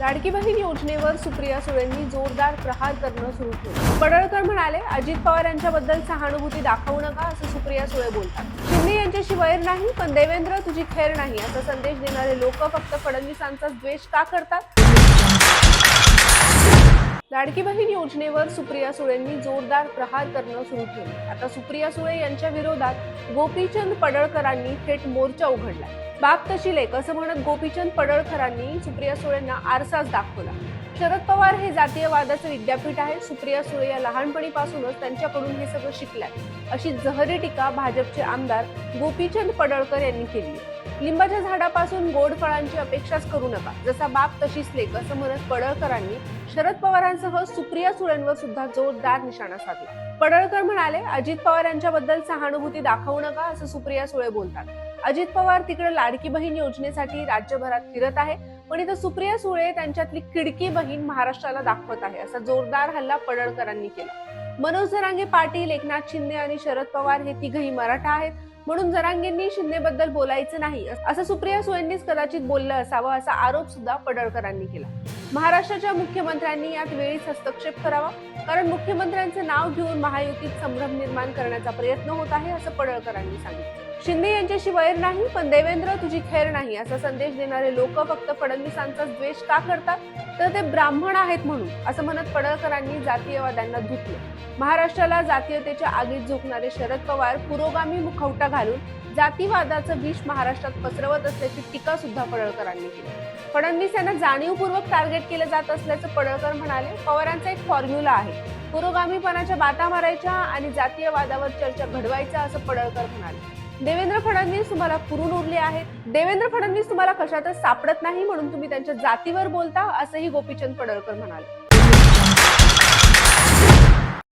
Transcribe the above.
लाडकी बहीण योजनेवर सुप्रिया सुळेंनी जोरदार प्रहार करणं सुरू केलं. पडळकर म्हणाले अजित पवार यांच्याबद्दल सहानुभूती दाखवू नका असं सुप्रिया सुळे बोलतात. शिंदे यांच्याशी वैर नाही पण देवेंद्र तुझी खेर नाही असा संदेश देणारे लोक फक्त फडणवीसांचा द्वेष का करतात? लाडकी बहीण योजनेवर सुप्रिया सुळेंनी जोरदार प्रहार करणं सुरू केलं. आता सुप्रिया सुळे यांच्या विरोधात गोपीचंद पडळकरांनी थेट मोर्चा उघडला. बाप तशी लेख असं म्हणत गोपीचंद पडळकरांनी सुप्रिया सुळेंना आरसाच दाखवला. शरद पवार हे जातीयवादाचं विद्यापीठ आहे. सुप्रिया सुळे या लहानपणीपासूनच त्यांच्याकडून हे सगळं शिकलंय अशी जहरी टीका भाजपचे आमदार गोपीचंद पडळकर यांनी केली आहे. लिंबाच्या झाडापासून गोड फळांची अपेक्षाच करू नका. जसा बाप तशीच लेख असं म्हणत पडळकरांनी शरद पवारांसह सुप्रिया सुळेंवर सुद्धा जोरदार निशाणा साधला. पडळकर म्हणाले अजित पवार यांच्याबद्दल सहानुभूती दाखवू नका असं सुप्रिया सुळे बोलतात. अजित पवार तिकडे लाडकी बहीण योजनेसाठी राज्यभरात फिरत आहे पण इथं सुप्रिया सुळे त्यांच्यातली किडकी बहीण महाराष्ट्राला दाखवत आहे असा जोरदार हल्ला पडळकरांनी केला. मनोज धरांगे पाटील एकनाथ शिंदे आणि शरद पवार हे तिघही मराठा आहेत. म्हणून जरांगेंनी शिंदेबद्दल बोलायचं नाही असं सुप्रिया सुळेंनीच कदाचित बोललं असावं असा आरोप सुद्धा पडळकरांनी केला. महाराष्ट्राच्या मुख्यमंत्र्यांनी यात वेळीच हस्तक्षेप करावा कारण मुख्यमंत्र्यांचं नाव घेऊन महायुतीत संभ्रम निर्माण करण्याचा प्रयत्न होत आहे असं पडळकरांनी सांगितलं. शिंदे यांच्याशी वैर नाही पण देवेंद्र तुझी खेर नाही असा संदेश देणारे लोक फक्त फडणवीसांचा द्वेष का करतात? तर ते ब्राह्मण आहेत म्हणून असं म्हणत पडळकरांनी जातीयवाद्यांना धुतलं. महाराष्ट्राला जातीयतेच्या आगीत झोकणारे शरद पवार पुरोगामी मुखवटा घालून जातीवादाचं विष महाराष्ट्रात पसरवत असल्याची टीका सुद्धा पडळकरांनी केली. फडणवीस यांना जाणीवपूर्वक टार्गेट केलं जात असल्याचं पडळकर म्हणाले पवारांचा एक फॉर्म्युला आहे. पुरोगामीपणाच्या बाता मारायच्या आणि जातीयवादावर चर्चा घडवायच्या असं पडळकर म्हणाले. देवेंद्र फडणवीस तुम्हाला पुरून उरले आहेत. देवेंद्र फडणवीस तुम्हाला कशातच सापडत नाही म्हणून तुम्ही त्यांच्या जातीवर बोलता असंही गोपीचंद पडळकर म्हणाले.